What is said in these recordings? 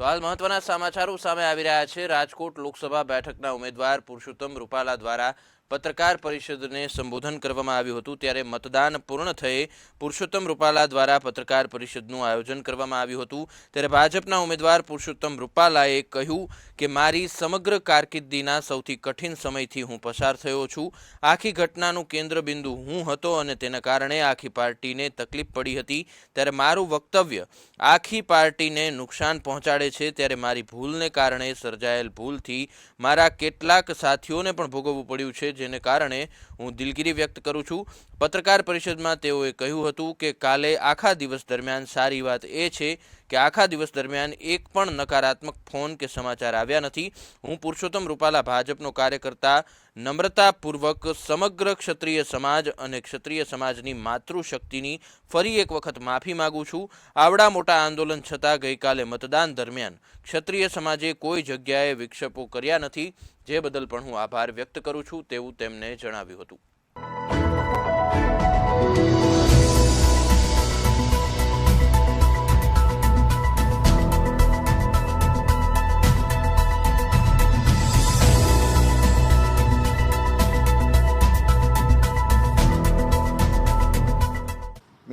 તો હાલ મહત્વના સમાચારો સામે આવી રહ્યા છે. રાજકોટ લોકસભા બેઠકના ઉમેદવાર પુરુષોત્તમ રૂપાલા દ્વારા પત્રકાર પરિષદને સંબોધન કરવામાં આવ્યું હતું ત્યારે મતદાન પૂર્ણ થયે પુરુષોત્તમ રૂપાલા દ્વારા પત્રકાર પરિષદનું આયોજન કરવામાં આવ્યું હતું. ત્યારે ભાજપના ઉમેદવાર પુરુષોત્તમ રૂપાલાએ કહ્યું કે, મારી સમગ્ર કારકિર્દીના સૌથી કઠિન સમયથી હું પસાર થયો છું. આખી ઘટનાનું કેન્દ્રબિંદુ હું હતો અને તેના કારણે આખી પાર્ટીને તકલીફ પડી હતી. ત્યારે મારું વક્તવ્ય, આખી પાર્ટીને નુકસાન પહોંચાડે છે ત્યારે મારી ભૂલને કારણે સર્જાયેલ ભૂલથી મારા કેટલાક સાથીઓને પણ ભોગવવું પડ્યું છે. જેને કારણે હું દિલગીરી વ્યક્ત કરું છું. પત્રકાર પરિષદમાં તેઓએ કહ્યું હતું કે કાલે આખા દિવસ દરમિયાન સારી વાત એ છે કે આખા દિવસ દરમિયાન એક પણ નકારાત્મક ફોન કે સમાચાર આવ્યા નથી. હું પુરુષોત્તમ રૂપાલા, ભાજપનો કાર્યકર્તા, નમ્રતાપૂર્વક સમગ્ર ક્ષત્રિય સમાજ અને ક્ષત્રિય સમાજની માતૃશક્તિની ફરી એક વખત માફી માગું છું. આવડા મોટા આંદોલન છતાં ગઈકાલે મતદાન દરમિયાન ક્ષત્રિય સમાજે કોઈ જગ્યાએ વિક્ષેપો કર્યા નથી. જે બદલ પણ હું આભાર વ્યક્ત કરું છું તેવું તેમણે જણાવ્યું હતું.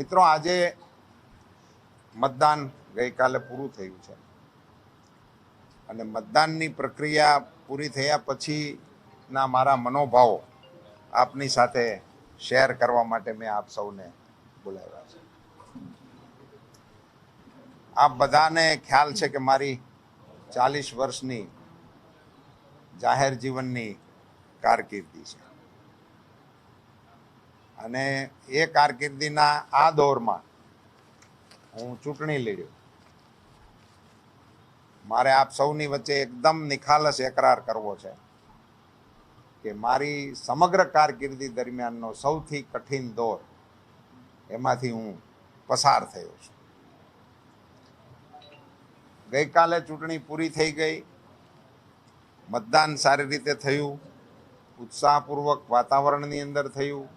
મિત્રો, આજે મતદાન ગઈકાલે પૂરું થયું છે. અને મતદાનની પ્રક્રિયા પૂરી થયા પછીના મારા મનોભાવો આપની સાથે શેર કરવા માટે મેં આપ સૌને બોલાવ્યા છે. આપ બધાને ખ્યાલ છે કે મારી ચાલીસ વર્ષની જાહેર જીવનની કારકિર્દી છે. અને એ કારકિર્દીના આ દોરમાં હું ચૂંટણી લડ્યો. મારે આપ સૌની વચ્ચે એકદમ નિખાલસ એકરાર કરવો છે કે મારી સમગ્ર કારકિર્દી દરમિયાનનો સૌથી કઠિન દોર એમાંથી હું પસાર થયો છું. ગઈકાલે ચૂંટણી પૂરી થઈ ગઈ. મતદાન સારી રીતે થયું. ઉત્સાહપૂર્વક વાતાવરણની અંદર થયું.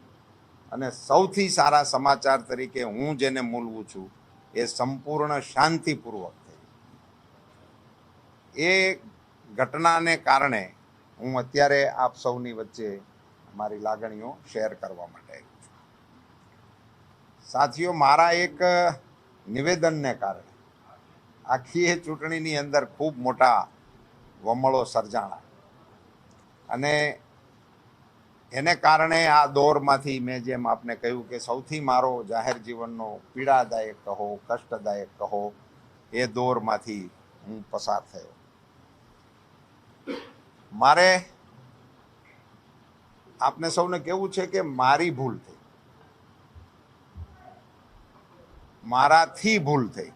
અને સૌથી સારા સમાચાર તરીકે હું જેને મૂલવું છું, એ સંપૂર્ણ શાંતિપૂર્વક થઈ. એ ઘટનાને કારણે હું અત્યારે આપ સૌની વચ્ચે મારી લાગણીઓ શેર કરવા માટે આવ્યો છું. સાથીઓ, મારા એક નિવેદનને કારણે આખી એ ચૂંટણીની અંદર ખૂબ મોટા વમળો સર્જાણા. અને એને કારણે આ દોરમાંથી મેં જેમ આપને કહ્યું કે સૌથી મારો જાહેર જીવનનો પીડાદાયક કહો, કષ્ટદાયક કહો, એ દોરમાંથી હું પસાર થયો. મારે આપને સૌને કેવું છે કે મારી ભૂલ થઈ. મારાથી ભૂલ થઈ.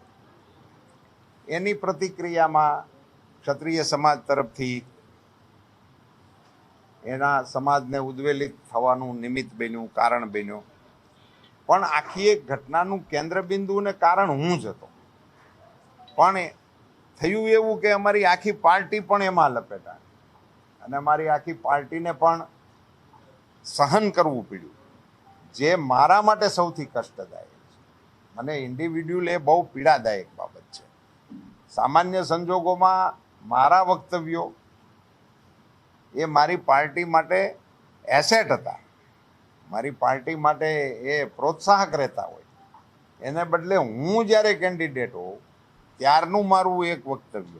એની પ્રતિક્રિયામાં ક્ષત્રિય સમાજ તરફથી એના સમાજને ઉદ્વેલિત થવાનું નિમિત્ત બન્યું, કારણ બન્યું. પણ આખી એક ઘટનાનું કેન્દ્રબિંદુ અને કારણ હું જ હતો. પણ થયું એવું કે અમારી આખી પાર્ટી પણ એમાં લપેટા અને અમારી આખી પાર્ટીને પણ સહન કરવું પડ્યું, જે મારા માટે સૌથી કષ્ટદાયક છે. મને ઇન્ડિવિડ્યુઅલ એ બહુ પીડાદાયક બાબત છે. સામાન્ય સંજોગોમાં મારા વક્તવ્યો એ મારી પાર્ટી માટે એસેટ હતા. મારી પાર્ટી માટે એ પ્રોત્સાહક રહેતા હોય. એને બદલે હું જ્યારે કેન્ડિડેટ હોઉં, ત્યારનું મારું એક વક્તવ્ય.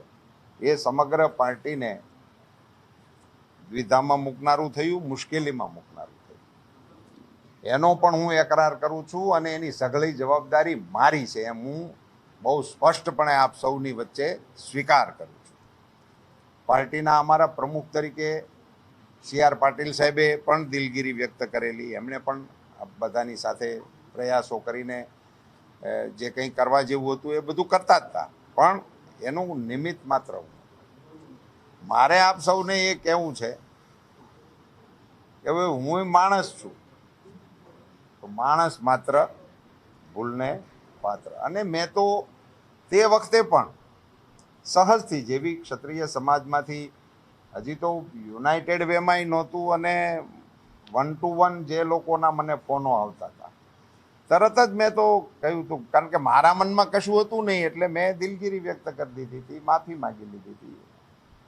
એ સમગ્ર પાર્ટીને દ્વિધામાં મૂકનારું થયું, મુશ્કેલીમાં મૂકનારું થયું. એનો પણ હું એકરાર કરું છું અને એની સઘળી જવાબદારી મારી છે એમ હું બહુ સ્પષ્ટપણે આપ સૌની વચ્ચે સ્વીકાર કરું છું. પાર્ટીના અમારા પ્રમુખ તરીકે સી આર પાટીલ સાહેબે પણ દિલગીરી વ્યક્ત કરેલી. એમણે પણ બધાની સાથે પ્રયાસો કરીને જે કંઈ કરવા જેવું હતું એ બધું કરતા જ હતા. પણ એનું નિમિત્ત માત્ર મારે આપ સૌને એ કહેવું છે કે હવે હું માણસ છું. તો માણસ માત્ર ભૂલને પાત્ર. અને મેં તો તે વખતે પણ સહજથી જેવી ક્ષત્રિય સમાજમાંથી હજી તો યુનાઇટેડ વેમાંય નહોતું અને વન ટુ વન જે લોકોના મને ફોનો આવતા હતા. તરત જ મેં તો કહ્યું હતું કારણ કે મારા મનમાં કશું હતું નહીં એટલે મેં દિલગીરી વ્યક્ત કરી દીધી હતી, માફી માંગી લીધી હતી.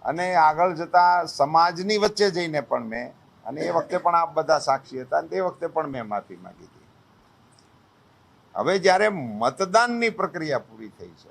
અને આગળ જતાં સમાજની વચ્ચે જઈને પણ મેં, અને એ વખતે પણ આપ બધા સાક્ષી હતા અને તે વખતે પણ મેં માફી માગી હતી. હવે જ્યારે મતદાનની પ્રક્રિયા પૂરી થઈ છે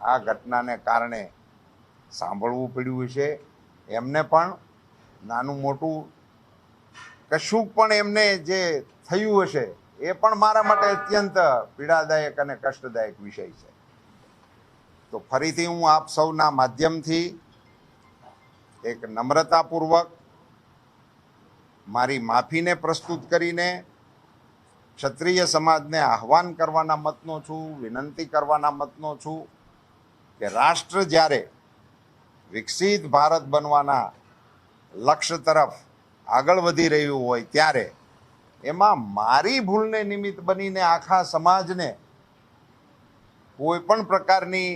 આ ઘટનાને કારણે સાંભળવું પડ્યું છે એમને પણ નાનું મોટું કશું પણ એમને જે થયું હશે, એ પણ મારા માટે અત્યંત પીડાદાયક અને કષ્ટદાયક વિષય છે. તો ફરીથી હું આપ સૌના માધ્યમથી એક નમ્રતાપૂર્વક મારી માફીને પ્રસ્તુત કરીને ક્ષત્રિય સમાજને આહવાન કરવાના મતનો છું, વિનંતી કરવાના મતનો છું. કે રાષ્ટ્ર જ્યારે વિકસિત ભારત બનવાના લક્ષ્ય તરફ આગળ વધી રહ્યું હોય ત્યારે એમાં મારી ભૂલને નિમિત્ત બનીને આખા સમાજને કોઈ પણ પ્રકારની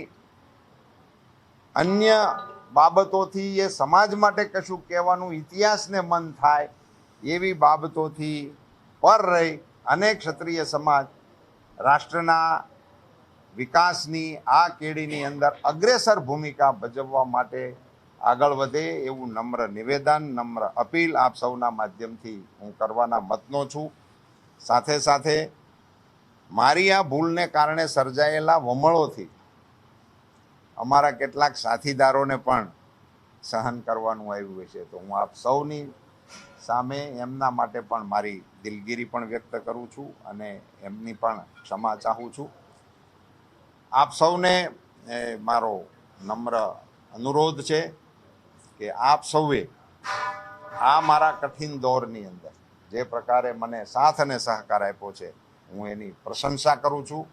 અન્ય બાબતોથી એ સમાજ માટે કશું કહેવાનું ઇતિહાસને મન થાય એવી બાબતોથી પર રહી અને ક્ષત્રિય સમાજ રાષ્ટ્રના વિકાસની, આ કેડીની અંદર અગ્રેસર ભૂમિકા ભજવવા માટે આગળ વધે એવું નમ્ર નિવેદન, નમ્ર અપીલ આપ સૌના માધ્યમથી હું કરવાના મતનો છું. સાથે સાથે મારી આ ભૂલને કારણે સર્જાયેલા વમળોથી અમારા કેટલાક સાથીદારોને પણ સહન કરવાનું આવ્યું છે તો હું આપ સૌની સામે એમના માટે પણ મારી દિલગીરી પણ વ્યક્ત કરું છું અને એમની પણ ક્ષમા ચાહું છું. આપ સૌને મારો નમ્ર અનુરોધ છે કે આપ સૌએ આ મારા કઠિન દોરની અંદર જે પ્રકારે મને સાથ અને સહકાર આપ્યો છે, હું એની પ્રશંસા કરું છું.